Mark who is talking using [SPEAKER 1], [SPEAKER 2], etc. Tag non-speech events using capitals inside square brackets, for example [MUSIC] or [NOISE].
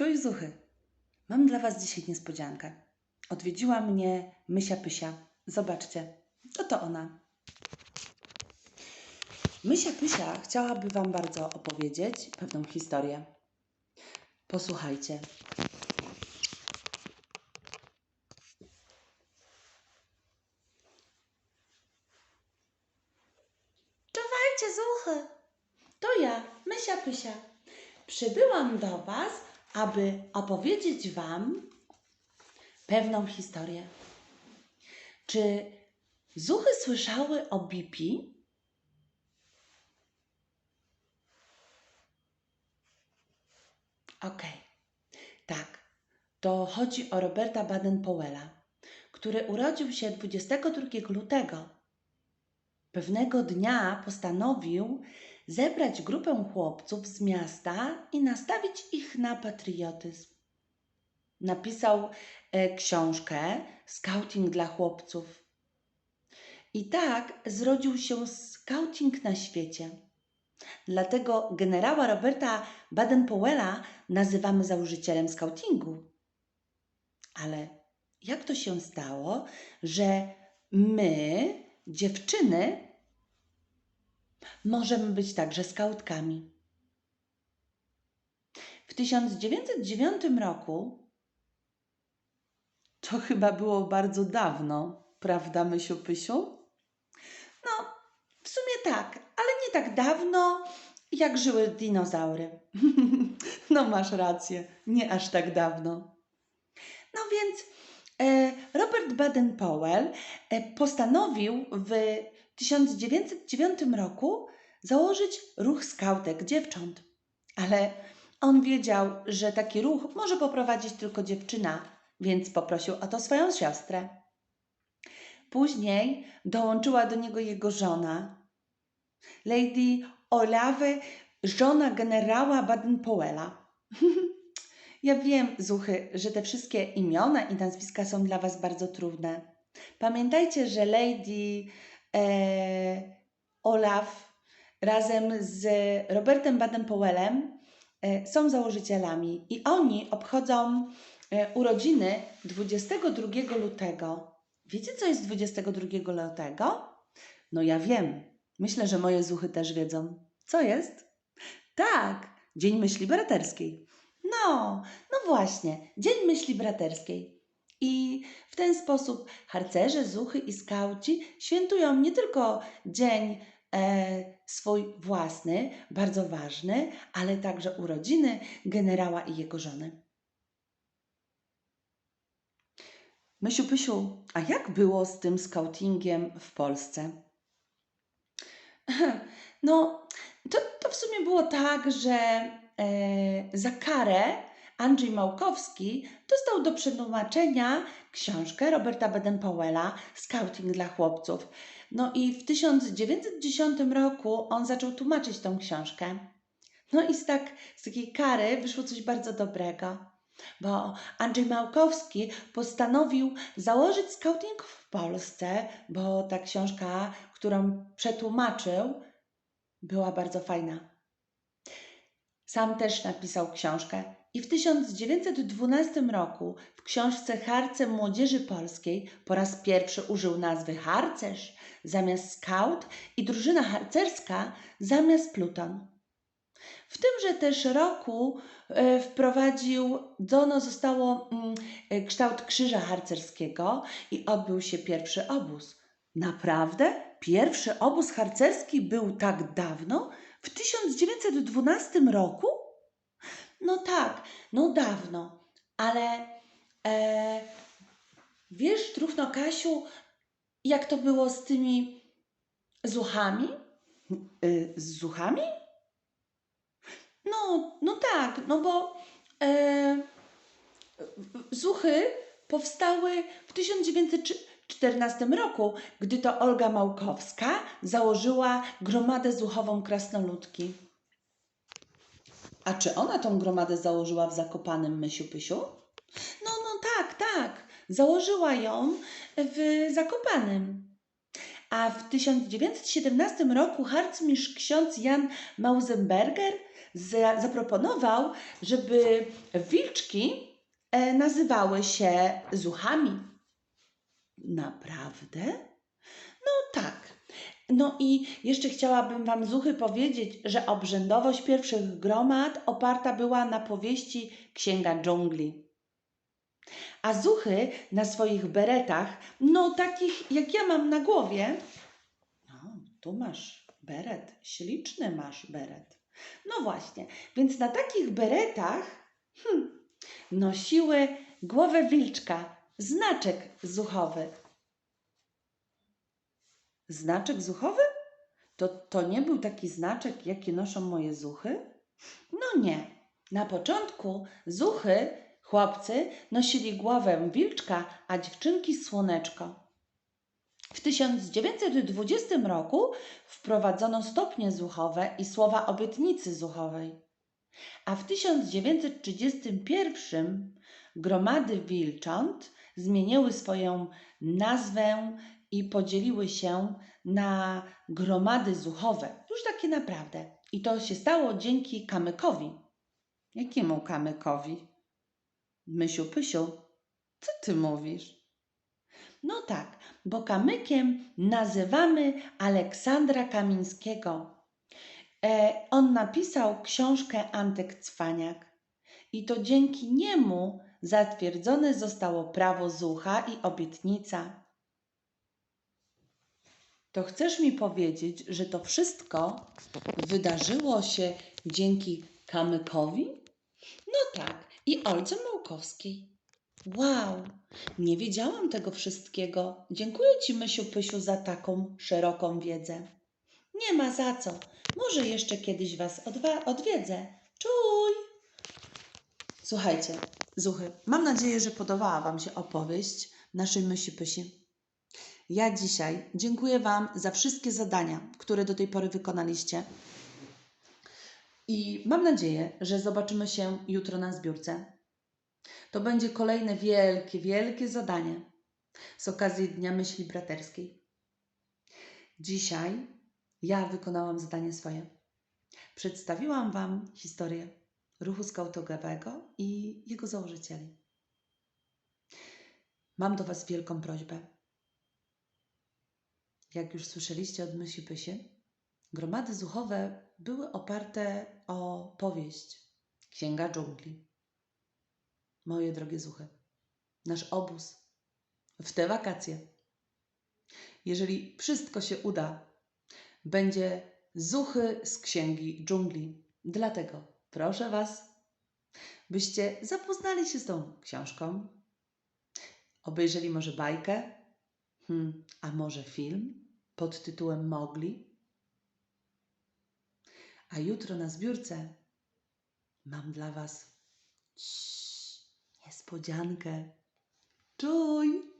[SPEAKER 1] Cześć Zuchy. Mam dla Was dzisiaj niespodziankę. Odwiedziła mnie Mysia Pysia. Zobaczcie, to to ona. Mysia Pysia chciałaby Wam bardzo opowiedzieć pewną historię. Posłuchajcie. Czuwajcie, Zuchy. To ja, Mysia Pysia. Przybyłam do Was, aby opowiedzieć Wam pewną historię. Czy zuchy słyszały o Bipi? Okej, tak. To chodzi o Roberta Baden-Powella, który urodził się 22 lutego. Pewnego dnia postanowił zebrać grupę chłopców z miasta i nastawić ich na patriotyzm. Napisał e, książkę Scouting dla chłopców. I tak zrodził się scouting na świecie. Dlatego generała Roberta Baden-Powella nazywamy założycielem scoutingu. Ale jak to się stało, że my, dziewczyny, możemy być także skautkami? W 1909 roku to chyba było bardzo dawno, prawda, Mysiu Pysiu? No, w sumie tak, ale nie tak dawno, jak żyły dinozaury. [LAUGHS] no, masz rację, nie aż tak dawno. No więc e, Robert Baden-Powell e, postanowił w 1909 roku założyć ruch skautek dziewcząt. Ale on wiedział, że taki ruch może poprowadzić tylko dziewczyna, więc poprosił o to swoją siostrę. Później dołączyła do niego jego żona, Lady Olave, żona generała Baden-Powella. [LAUGHS] ja wiem, Zuchy, że te wszystkie imiona i nazwiska są dla Was bardzo trudne. Pamiętajcie, że Lady Olaf razem z Robertem Baden-Powellem e, są założycielami i oni obchodzą e, urodziny 22 lutego. Wiecie, co jest 22 lutego? No ja wiem. Myślę, że moje zuchy też wiedzą. Co jest? Tak, Dzień Myśli Braterskiej. No, no właśnie, Dzień Myśli Braterskiej. I w ten sposób harcerze, zuchy i skauci świętują nie tylko dzień e, swój własny, bardzo ważny, ale także urodziny generała i jego żony. Mysiu Pysiu, a jak było z tym skautingiem w Polsce? [LAUGHS] No, to, to w sumie było tak, że e, za karę Andrzej Małkowski dostał do przetłumaczenia książkę Roberta Baden-Powella Scouting dla chłopców. No i w 1910 roku on zaczął tłumaczyć tą książkę. No i z, tak, z takiej kary wyszło coś bardzo dobrego, bo Andrzej Małkowski postanowił założyć scouting w Polsce, bo ta książka, którą przetłumaczył, była bardzo fajna. Sam też napisał książkę i w 1912 roku w książce Harce Młodzieży Polskiej po raz pierwszy użył nazwy harcerz zamiast scout i drużyna harcerska zamiast pluton. W tymże też roku e, wprowadził, dono zostało mm, e, kształt krzyża harcerskiego i odbył się pierwszy obóz. Naprawdę? Pierwszy obóz harcerski był tak dawno? W 1912 roku? No tak, no dawno, ale e, wiesz, Trufno Kasiu, jak to było z tymi zuchami? Y, z zuchami? No, no tak, no bo e, zuchy powstały w 1914 roku, gdy to Olga Małkowska założyła gromadę zuchową Krasnoludki. A czy ona tą gromadę założyła w Zakopanym Mysiu Pysiu? No, no tak, tak. Założyła ją w Zakopanym. A w 1917 roku harcmistrz ksiądz Jan Mausenberger za, zaproponował, żeby wilczki e, nazywały się zuchami. Naprawdę? No tak. No i jeszcze chciałabym Wam, Zuchy, powiedzieć, że obrzędowość pierwszych gromad oparta była na powieści Księga Dżungli. A Zuchy na swoich beretach, no takich jak ja mam na głowie, no tu masz beret, śliczny masz beret. No właśnie, więc na takich beretach hm, nosiły głowę wilczka, znaczek zuchowy. Znaczek zuchowy? To, to nie był taki znaczek, jaki noszą moje zuchy? No nie. Na początku zuchy, chłopcy, nosili głowę wilczka, a dziewczynki słoneczko. W 1920 roku wprowadzono stopnie zuchowe i słowa obietnicy zuchowej. A w 1931 gromady wilcząt zmieniły swoją nazwę i podzieliły się na gromady zuchowe. Już takie naprawdę. I to się stało dzięki kamykowi. Jakiemu kamykowi? Mysiu Pysiu, co ty mówisz? No tak, bo kamykiem nazywamy Aleksandra Kamińskiego. E, on napisał książkę Antek Cwaniak i to dzięki niemu zatwierdzone zostało prawo zucha i obietnica. To chcesz mi powiedzieć, że to wszystko wydarzyło się dzięki kamykowi? No tak, i Oldze Małkowskiej. Wow, nie wiedziałam tego wszystkiego. Dziękuję Ci, Mysiu Pysiu, za taką szeroką wiedzę. Nie ma za co. Może jeszcze kiedyś Was odwiedzę. Czuj! Słuchajcie, Zuchy, mam nadzieję, że podobała Wam się opowieść naszej Mysi Pysi. Ja dzisiaj dziękuję Wam za wszystkie zadania, które do tej pory wykonaliście. I mam nadzieję, że zobaczymy się jutro na zbiórce. To będzie kolejne wielkie, wielkie zadanie z okazji Dnia Myśli Braterskiej. Dzisiaj ja wykonałam zadanie swoje. Przedstawiłam Wam historię ruchu skautogowego i jego założycieli. Mam do Was wielką prośbę. Jak już słyszeliście od Mysi Pysi, gromady zuchowe były oparte o powieść Księga Dżungli. Moje drogie zuchy, nasz obóz w te wakacje, jeżeli wszystko się uda, będzie zuchy z Księgi Dżungli. Dlatego proszę Was, byście zapoznali się z tą książką, obejrzeli może bajkę, hmm, a może film pod tytułem Mogli. A jutro na zbiórce mam dla Was niespodziankę. Czuj!